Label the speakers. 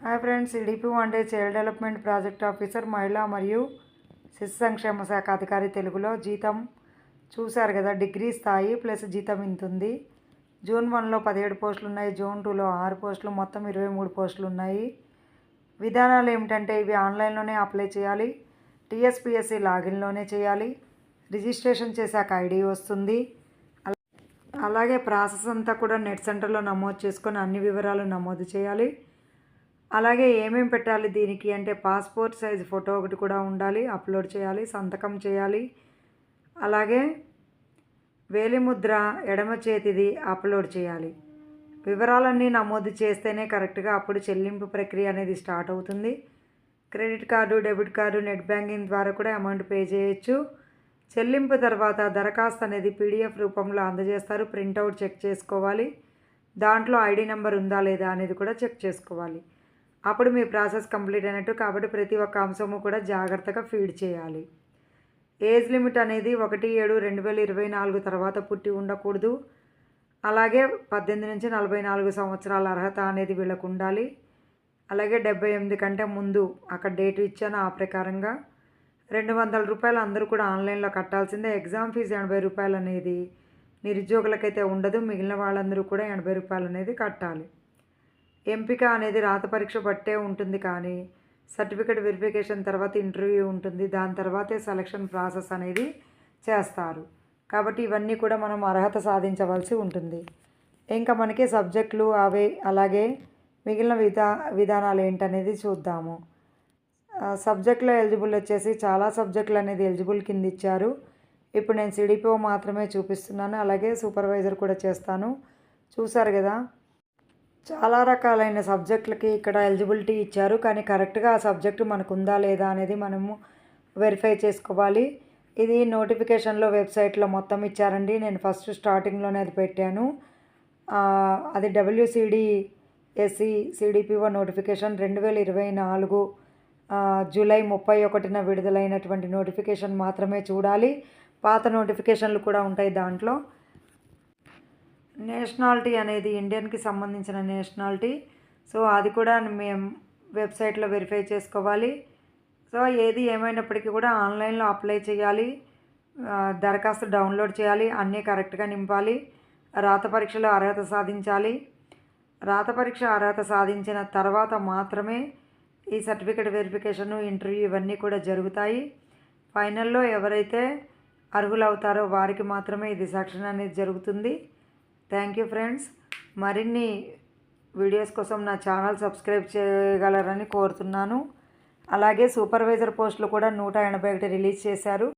Speaker 1: Hi friends EDP అంటే child development project officer మహిళా మరియు శిశు సంక్షేమ శాఖ అధికారి తెలుగులో జీతం చూశారు కదా డిగ్రీ స్థాయి ప్లస్ జీతం ఇంతుంది జూన్ వన్లో పదిహేడు పోస్టులు ఉన్నాయి జూన్ టూలో ఆరు పోస్టులు మొత్తం ఇరవై మూడు పోస్టులు ఉన్నాయి. విధానాలు ఏమిటంటే ఇవి ఆన్లైన్లోనే అప్లై చేయాలి టీఎస్పిఎస్సి లాగిన్లోనే చేయాలి రిజిస్ట్రేషన్ చేశాక ఐడి వస్తుంది. అలాగే ప్రాసెస్ అంతా కూడా నెట్ సెంటర్లో నమోదు చేసుకొని అన్ని వివరాలు నమోదు చేయాలి. అలాగే ఏమేమి పెట్టాలి దీనికి? అంటే పాస్పోర్ట్ సైజ్ ఫోటో ఒకటి కూడా ఉండాలి అప్లోడ్ చేయాలి సంతకం చేయాలి. అలాగే వేలిముద్ర ఎడమ చేతిది అప్లోడ్ చేయాలి. వివరాలన్నీ నమోదు చేస్తేనే కరెక్ట్గా అప్పుడు చెల్లింపు ప్రక్రియ అనేది స్టార్ట్ అవుతుంది. Credit card debit card net banking ద్వారా కూడా అమౌంట్ పే చేయొచ్చు. చెల్లింపు తర్వాత దరఖాస్తు అనేది పీడిఎఫ్ రూపంలో అందజేస్తారు. ప్రింట్అవుట్ చెక్ చేసుకోవాలి. దాంట్లో ఐడి నెంబర్ ఉందా లేదా అనేది కూడా చెక్ చేసుకోవాలి. అప్పుడు మీ ప్రాసెస్ కంప్లీట్ అయినట్టు కాబట్టి ప్రతి ఒక్క అంశము కూడా జాగ్రత్తగా ఫీడ్ చేయాలి. ఏజ్ లిమిట్ అనేది ఒకటి ఏడు రెండు వేల ఇరవై నాలుగు తర్వాత పుట్టి ఉండకూడదు. అలాగే పద్దెనిమిది నుంచి నలభై నాలుగు సంవత్సరాల అర్హత అనేది వీళ్ళకు ఉండాలి. అలాగే డెబ్బై ఎనిమిది కంటే ముందు అక్కడ డేట్ ఇచ్చాను ఆ ప్రకారంగా. రెండు వందల రూపాయలు అందరూ కూడా ఆన్లైన్లో కట్టాల్సిందే. ఎగ్జామ్ ఫీజు ఎనభై రూపాయలు అనేది నిరుద్యోగులకైతే ఉండదు. మిగిలిన వాళ్ళందరూ కూడా ఎనభై రూపాయలు అనేది కట్టాలి. ఎంపిక అనేది రాత పరీక్ష బట్టే ఉంటుంది కానీ సర్టిఫికేట్ వెరిఫికేషన్ తర్వాత ఇంటర్వ్యూ ఉంటుంది. దాని తర్వాతే సెలక్షన్ ప్రాసెస్ అనేది చేస్తారు. కాబట్టి ఇవన్నీ కూడా మనం అర్హత సాధించవలసి ఉంటుంది. ఇంకా మనకి సబ్జెక్టులు అవే అలాగే మిగిలిన విధా విధానాలు ఏంటనేది చూద్దాము. సబ్జెక్టులో ఎలిజిబుల్ వచ్చేసి చాలా సబ్జెక్టులు అనేది ఎలిజిబుల్ కింద ఇచ్చారు. ఇప్పుడు నేను సిడిపిఓ మాత్రమే చూపిస్తున్నాను. అలాగే సూపర్వైజర్ కూడా చేస్తాను. చూసారు కదా? చాలా రకాలైన సబ్జెక్టులకి ఇక్కడ ఎలిజిబిలిటీ ఇచ్చారు. కానీ కరెక్ట్గా ఆ సబ్జెక్టు మనకు ఉందా లేదా అనేది మనము వెరిఫై చేసుకోవాలి. ఇది నోటిఫికేషన్లో వెబ్సైట్లో మొత్తం ఇచ్చారండి. నేను ఫస్ట్ స్టార్టింగ్లోనే అది పెట్టాను. అది డబ్ల్యూసిడి ఎస్సీ సిడిపిఓ నోటిఫికేషన్ రెండు వేల ఇరవై నాలుగు జూలై ముప్పై ఒకటిన విడుదలైనటువంటి నోటిఫికేషన్ మాత్రమే చూడాలి. పాత నోటిఫికేషన్లు కూడా ఉంటాయి దాంట్లో. నేషనాలిటీ అనేది ఇండియన్కి సంబంధించిన నేషనాలిటీ. సో అది కూడా మేము వెబ్సైట్లో వెరిఫై చేసుకోవాలి. సో ఏది ఏమైనప్పటికీ కూడా ఆన్లైన్లో అప్లై చేయాలి. దరఖాస్తు డౌన్లోడ్ చేయాలి. అన్నీ కరెక్ట్గా నింపాలి. రాత పరీక్షలో అర్హత సాధించాలి. రాత పరీక్ష అర్హత సాధించిన తర్వాత మాత్రమే ఈ సర్టిఫికేట్ వెరిఫికేషన్ ఇంటర్వ్యూ ఇవన్నీ కూడా జరుగుతాయి. ఫైనల్లో ఎవరైతే అర్హులవుతారో వారికి మాత్రమే ఇది సెక్షన్ అనేది జరుగుతుంది. థ్యాంక్ యూ ఫ్రెండ్స్ మరిన్ని వీడియోస్ కోసం నా ఛానల్ సబ్స్క్రైబ్ చేయగలరని కోరుతున్నాను. అలాగే సూపర్వైజర్ పోస్టులు కూడా నూట ఎనభై ఒకటి రిలీజ్ చేశారు.